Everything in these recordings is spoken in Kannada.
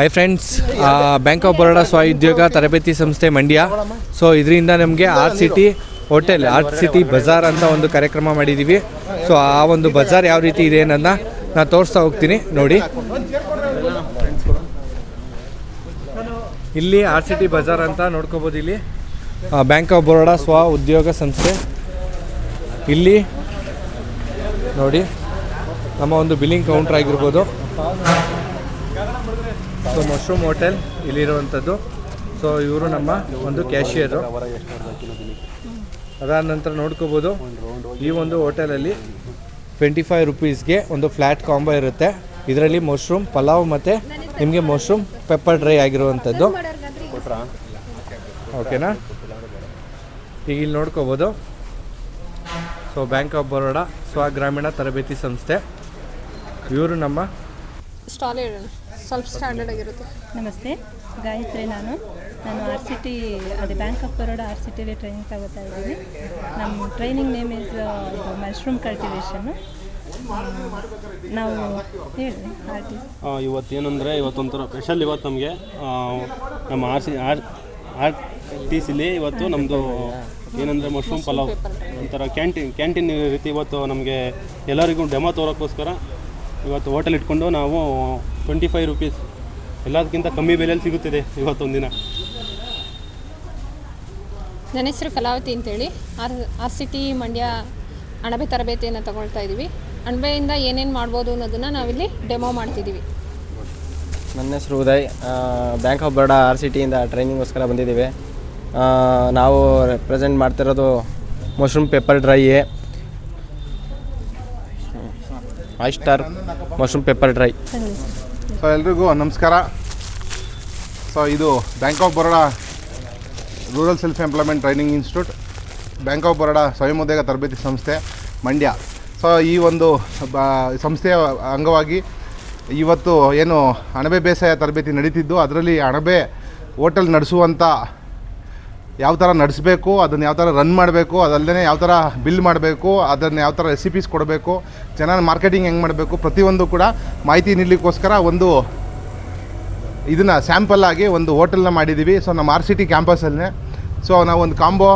Hi friends bank of Baroda ಸ್ವಉದ್ಯೋಗ ತರಬೇತಿ ಸಂಸ್ಥೆ ಮಂಡ್ಯ ಸೊ ಇದರಿಂದ ನಮಗೆ R city hotel art city Bazaar ಅಂತ ಒಂದು ಕಾರ್ಯಕ್ರಮ ಮಾಡಿದ್ದೀವಿ ಸೊ ಆ ಒಂದು ಬಜಾರ್ ಯಾವ ರೀತಿ ಇದೆ ಅನ್ನೋದನ್ನ ನಾನು ತೋರಿಸ್ತಾ ಹೋಗ್ತೀನಿ ನೋಡಿ. ಇಲ್ಲಿ ಆರ್ ಸಿಟಿ ಬಜಾರ್ ಅಂತ ನೋಡ್ಕೋಬೋದು ಇಲ್ಲಿ. ಬ್ಯಾಂಕ್ ಆಫ್ ಬರೋಡಾ ಸ್ವ ಉದ್ಯೋಗ ಸಂಸ್ಥೆ ಇಲ್ಲಿ ನೋಡಿ, ನಮ್ಮ ಒಂದು ಬಿಲ್ಲಿಂಗ್ ಕೌಂಟರ್ ಆಗಿರ್ಬೋದು. ಸೊ ಮಶ್ರೂಮ್ ಹೋಟೆಲ್ ಇಲ್ಲಿರುವಂಥದ್ದು. ಸೊ ಇವರು ನಮ್ಮ ಒಂದು ಕ್ಯಾಶಿಯರು ಅದಾದ ನಂತರ ನೋಡ್ಕೋಬೋದು. ಈ ಒಂದು ಹೋಟೆಲಲ್ಲಿ ಟ್ವೆಂಟಿ ಫೈವ್ ರುಪೀಸ್ಗೆ ಒಂದು ಫ್ಲ್ಯಾಟ್ ಕಾಂಬೋ ಇರುತ್ತೆ. ಇದರಲ್ಲಿ ಮಶ್ರೂಮ್ ಪಲಾವ್ ಮತ್ತು ನಿಮಗೆ ಮಶ್ರೂಮ್ ಪೆಪ್ಪರ್ ಡ್ರೈ ಆಗಿರುವಂಥದ್ದು. ಓಕೆನಾ ಈಗ ಇಲ್ಲಿ ನೋಡ್ಕೋಬೋದು. ಸೊ ಬ್ಯಾಂಕ್ ಆಫ್ ಬರೋಡಾ ಸ್ವಗ್ರಾಮೀಣ ತರಬೇತಿ ಸಂಸ್ಥೆ. ಇವರು ನಮ್ಮ ಸ್ವಲ್ಪ ಸ್ಟ್ಯಾಂಡರ್ಡ್ ಆಗಿರುತ್ತೆ. ನಮಸ್ತೆ ಗಾಯತ್ರಿ ನಾನು. ನಾನು ಆರ್ ಸಿ ಟಿ ಅದೇ bank of Baroda R C ಟಿಲಿ training ತಗೋತಾ ಇದ್ದೀನಿ. ನಮ್ಮ ಟ್ರೈನಿಂಗ್ ನೇಮ್ ಇಸ್ ಇದು ಮಶ್ರೂಮ್ ಕಲ್ಟಿವೇಷನ್ನು ನಾವು ಹೇಳಿ ಇವತ್ತೇನಂದರೆ ಇವತ್ತೊಂಥರ ಸ್ಪೆಷಲ್ ಇವತ್ತು ನಮಗೆ ನಮ್ಮ R C R R T ಸಿಲಿ ಇವತ್ತು ನಮ್ಮದು ಏನಂದರೆ ಮಶ್ರೂಮ್ ಪಲಾವ್. ಒಂಥರ ಕ್ಯಾಂಟೀನ್ ಕ್ಯಾಂಟೀನ್ ರೀತಿ ಇವತ್ತು ನಮಗೆ ಎಲ್ಲರಿಗೂ ಡೆಮೋ ತೋರೋಕ್ಕೋಸ್ಕರ ಇವತ್ತು ಹೋಟೆಲ್ ಇಟ್ಕೊಂಡು ನಾವು ಟ್ವೆಂಟಿ ಫೈವ್ ರುಪೀಸ್ ಎಲ್ಲದಕ್ಕಿಂತ ಕಮ್ಮಿ ಬೆಲೆಯಲ್ಲಿ ಸಿಗುತ್ತಿದೆ ಇವತ್ತೊಂದಿನ ನನ್ನ ಹೆಸರು ಕಲಾವತಿ ಅಂತೇಳಿ. R R C T Mandya ಅಣಬೆ ತರಬೇತಿಯನ್ನು ತಗೊಳ್ತಾ ಇದ್ದೀವಿ ಅಣಬೆಯಿಂದ ಏನೇನು ಮಾಡ್ಬೋದು ಅನ್ನೋದನ್ನು ನಾವಿಲ್ಲಿ ಡೆಮೋ ಮಾಡ್ತಿದ್ದೀವಿ ನನ್ನ ಹೆಸರು Uday. Bank of Baroda R C ಟಿಯಿಂದ ಟ್ರೈನಿಂಗ್ಗೋಸ್ಕರ ಬಂದಿದ್ದೀವಿ. ಆ, ನಾವು ರೆಪ್ರೆಸೆಂಟ್ ಮಾಡ್ತಿರೋದು mushroom pepper dry oyster mushroom pepper dry so ಎಲ್ರಿಗೂ ನಮಸ್ಕಾರ. ಸೊ ಇದು bank of Baroda rural self employment training institute bank of Baroda ಸ್ವಯಂ ಉದ್ಯೋಗ ತರಬೇತಿ ಸಂಸ್ಥೆ ಮಂಡ್ಯ ಸೊ ಈ ಒಂದು ಬ ಸಂಸ್ಥೆಯ ಅಂಗವಾಗಿ ಇವತ್ತು ಏನು ಅಣಬೆ ಬೇಸಾಯ ತರಬೇತಿ ನಡೀತಿದ್ದು, ಅದರಲ್ಲಿ ಅಣಬೆ ಹೋಟೆಲ್ ನಡೆಸುವಂಥ ಯಾವ ಥರ ನಡೆಸಬೇಕು, ಅದನ್ನು ಯಾವ ಥರ ರನ್ ಮಾಡಬೇಕು ಅದಲ್ಲದೆ ಯಾವ ಥರ ಬಿಲ್ ಮಾಡಬೇಕು, ಅದನ್ನು ಯಾವ ಥರ ರೆಸಿಪೀಸ್ ಕೊಡಬೇಕು, ಚೆನ್ನಾಗಿ ಮಾರ್ಕೆಟಿಂಗ್ ಹೆಂಗೆ ಮಾಡಬೇಕು, ಪ್ರತಿಯೊಂದು ಕೂಡ ಮಾಹಿತಿ ನೀಡಲಿಕ್ಕೋಸ್ಕರ ಒಂದು ಇದನ್ನು ಸ್ಯಾಂಪಲ್ ಆಗಿ ಒಂದು ಹೋಟೆಲ್ನ ಮಾಡಿದ್ದೀವಿ ಸೊ ನಮ್ಮ ಆರ್ ಸಿ ಟಿ ಕ್ಯಾಂಪಸಲ್ಲೇ ಸೊ ನಾವು ಒಂದು ಕಾಂಬೋ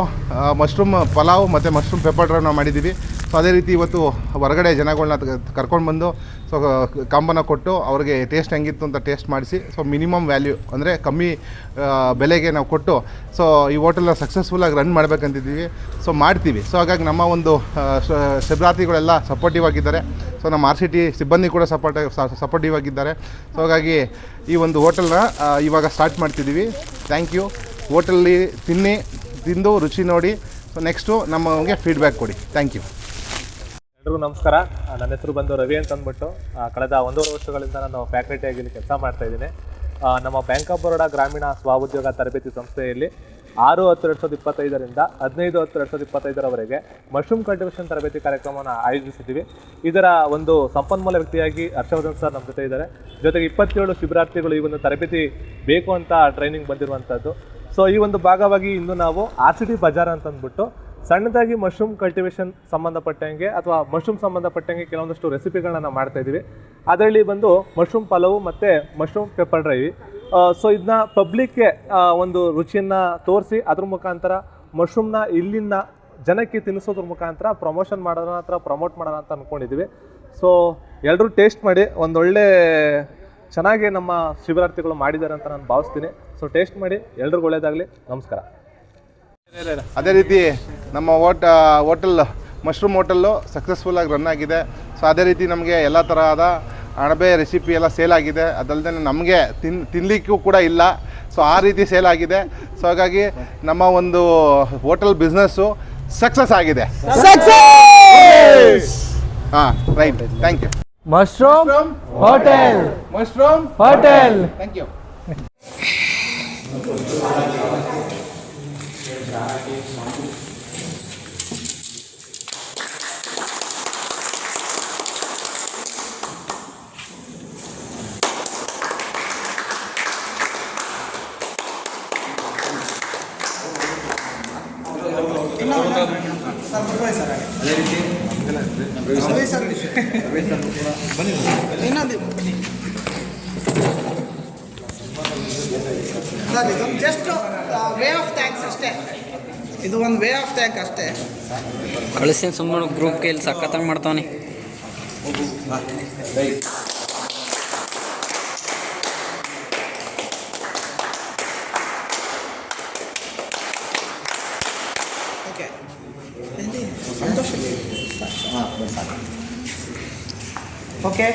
ಮಶ್ರೂಮ್ ಪಲಾವ್ ಮತ್ತು ಮಶ್ರೂಮ್ ಪೆಪ್ಪರ್ ಡ್ರೈವ್ನ ಮಾಡಿದ್ದೀವಿ ಸೊ ಅದೇ ರೀತಿ ಇವತ್ತು ಹೊರಗಡೆ ಜನಗಳನ್ನ ಕರ್ಕೊಂಡು ಬಂದು ಸೊ ಕಂಬನ ಕೊಟ್ಟು ಅವ್ರಿಗೆ ಟೇಸ್ಟ್ ಹೆಂಗಿತ್ತು ಅಂತ ಟೇಸ್ಟ್ ಮಾಡಿಸಿ ಸೊ ಮಿನಿಮಮ್ ವ್ಯಾಲ್ಯೂ ಅಂದರೆ ಕಮ್ಮಿ ಬೆಲೆಗೆ ನಾವು ಕೊಟ್ಟು ಸೊ ಈ ಹೋಟೆಲ್ನ ಸಕ್ಸಸ್ಫುಲ್ಲಾಗಿ ರನ್ ಮಾಡಬೇಕಂತಿದ್ದೀವಿ ಸೊ ಮಾಡ್ತೀವಿ. ಸೊ ಹಾಗಾಗಿ ನಮ್ಮ ಒಂದು ಆ, ಸಪೋರ್ಟಿವ್ ಆಗಿದ್ದಾರೆ. ಸೊ ನಮ್ಮ ಆರ್ ಸಿ ಟಿ ಸಿಬ್ಬಂದಿ ಕೂಡ ಸಪೋರ್ಟ್ ಸಪೋರ್ಟಿವ್ ಆಗಿದ್ದಾರೆ. ಸೊ ಹಾಗಾಗಿ ಈ ಒಂದು ಹೋಟೆಲ್ನ ಇವಾಗ ಸ್ಟಾರ್ಟ್ ಮಾಡ್ತಿದ್ದೀವಿ. ಥ್ಯಾಂಕ್ ಯು ಹೋಟೆಲ್ಲಿ ತಿನ್ನಿ ತಿಂದು ರುಚಿ ನೋಡಿ ಸೊ ನೆಕ್ಸ್ಟು ನಮಗೆ ಫೀಡ್ಬ್ಯಾಕ್ ಕೊಡಿ. ಥ್ಯಾಂಕ್ ಯು ಎಲ್ರಿಗೂ ನಮಸ್ಕಾರ. ನನ್ನ ಹೆಸರು ಬಂದು ರವಿ ಅಂತ ಅಂದ್ಬಿಟ್ಟು ಕಳೆದ ಒಂದೂವರೆ ವರ್ಷಗಳಿಂದ ನಾನು ಫ್ಯಾಕಲ್ಟಿಯಾಗಿ ಇಲ್ಲಿ ಕೆಲಸ ಮಾಡ್ತಾ ಇದ್ದೀನಿ. ನಮ್ಮ ಬ್ಯಾಂಕ್ ಆಫ್ ಬರೋಡಾ ಗ್ರಾಮೀಣ ಸ್ವಉದ್ಯೋಗ ತರಬೇತಿ ಸಂಸ್ಥೆಯಲ್ಲಿ ಆರು ಹತ್ತು ಎರಡು ಸಾವಿರದ ಇಪ್ಪತ್ತೈದರಿಂದ ಹದಿನೈದು ಹತ್ತು ಎರಡು ಸಾವಿರದ ಇಪ್ಪತ್ತೈದರವರೆಗೆ ಮಶ್ರೂಮ್ ಕಲ್ಟಿವೇಷನ್ ತರಬೇತಿ ಕಾರ್ಯಕ್ರಮವನ್ನು ಆಯೋಜಿಸಿದ್ದೀವಿ. ಇದರ ಒಂದು ಸಂಪನ್ಮೂಲ ವ್ಯಕ್ತಿಯಾಗಿ ಹರ್ಷವರ್ಧನ್ ಸರ್ ನಮ್ಮ ಜೊತೆ ಇದ್ದಾರೆ. ಜೊತೆಗೆ ಇಪ್ಪತ್ತೇಳು ಶಿಬಿರಾರ್ಥಿಗಳು ಈ ಒಂದು ತರಬೇತಿ ಬೇಕು ಅಂತ ಟ್ರೈನಿಂಗ್ ಬಂದಿರುವಂಥದ್ದು ಸೊ ಈ ಒಂದು ಭಾಗವಾಗಿ ಇಂದು ನಾವು ಆರ್ ಸಿ ಟಿ ಬಜಾರ್ ಅಂತ ಅಂದ್ಬಿಟ್ಟು ಸಣ್ಣದಾಗಿ ಮಶ್ರೂಮ್ ಕಲ್ಟಿವೇಷನ್ ಸಂಬಂಧಪಟ್ಟಂಗೆ ಅಥವಾ ಮಶ್ರೂಮ್ ಸಂಬಂಧಪಟ್ಟಂಗೆ ಕೆಲವೊಂದಷ್ಟು ರೆಸಿಪಿಗಳನ್ನ ನಾವು ಮಾಡ್ತಾ ಇದ್ದೀವಿ. ಅದರಲ್ಲಿ ಬಂದು ಮಶ್ರೂಮ್ ಪಲಾವು ಮತ್ತು ಮಶ್ರೂಮ್ ಪೆಪ್ಪರ್ ಡ್ರೈವಿ ಸೊ ಇದನ್ನ ಪಬ್ಲಿಕ್ಗೆ ಒಂದು ರುಚಿಯನ್ನು ತೋರಿಸಿ, ಅದ್ರ ಮುಖಾಂತರ ಮಶ್ರೂಮ್ನ ಇಲ್ಲಿನ ಜನಕ್ಕೆ ತಿನ್ನಿಸೋದ್ರ ಮುಖಾಂತರ ಪ್ರಮೋಷನ್ ಮಾಡೋಣ ಅಥವಾ ಪ್ರಮೋಟ್ ಮಾಡೋಣ ಅಂತ ಅಂದ್ಕೊಂಡಿದ್ದೀವಿ ಸೊ ಎಲ್ಲರೂ ಟೇಸ್ಟ್ ಮಾಡಿ, ಒಂದೊಳ್ಳೆ ಚೆನ್ನಾಗಿ ನಮ್ಮ ಶಿಬಿರಾರ್ಥಿಗಳು ಮಾಡಿದ್ದಾರೆ ಅಂತ ನಾನು ಭಾವಿಸ್ತೀನಿ. ಸೊ ಟೇಸ್ಟ್ ಮಾಡಿ, ಎಲ್ರಿಗೂ ಒಳ್ಳೇದಾಗಲಿ. ನಮಸ್ಕಾರ. ಅದೇ ರೀತಿ ನಮ್ಮ ಹೋಟ ಹೋಟೆಲ್ ಮಶ್ರೂಮ್ ಹೋಟೆಲ್ಲು ಸಕ್ಸಸ್ಫುಲ್ಲಾಗಿ ರನ್ ಆಗಿದೆ. ಸೊ ಅದೇ ರೀತಿ ನಮಗೆ ಎಲ್ಲ ತರಹದ ಅಣಬೆ ರೆಸಿಪಿ ಎಲ್ಲ ಸೇಲ್ ಆಗಿದೆ. ಅದಲ್ಲದೆ ನಮಗೆ ತಿನ್ ತಿನ್ನಲಿಕ್ಕೂ ಕೂಡ ಇಲ್ಲ. ಸೊ ಆ ರೀತಿ ಸೇಲ್ ಆಗಿದೆ. ಸೊ ಹಾಗಾಗಿ ನಮ್ಮ ಒಂದು ಹೋಟೆಲ್ ಬಿಸ್ನೆಸ್ಸು ಸಕ್ಸಸ್ ಆಗಿದೆ. ಹಾಂ right thank you mushroom hotel. Mushroom hotel. Thank you ಅಷ್ಟೇ ಇದು ಒಂದು ವೇ ಆಫ್ ಥ್ಯಾಂಕ್ ಅಷ್ಟೇ ಕಳಿಸ್ತೀನಿ ಸುಮ್ಮನೆ ಗ್ರೂಪ್ ಕೈಲಿ ಸಖತ್ತಾಗಿ ಮಾಡ್ತಾವನಿ. ಓಕೆ. ಸಂತೋಷ. ಓಕೆ.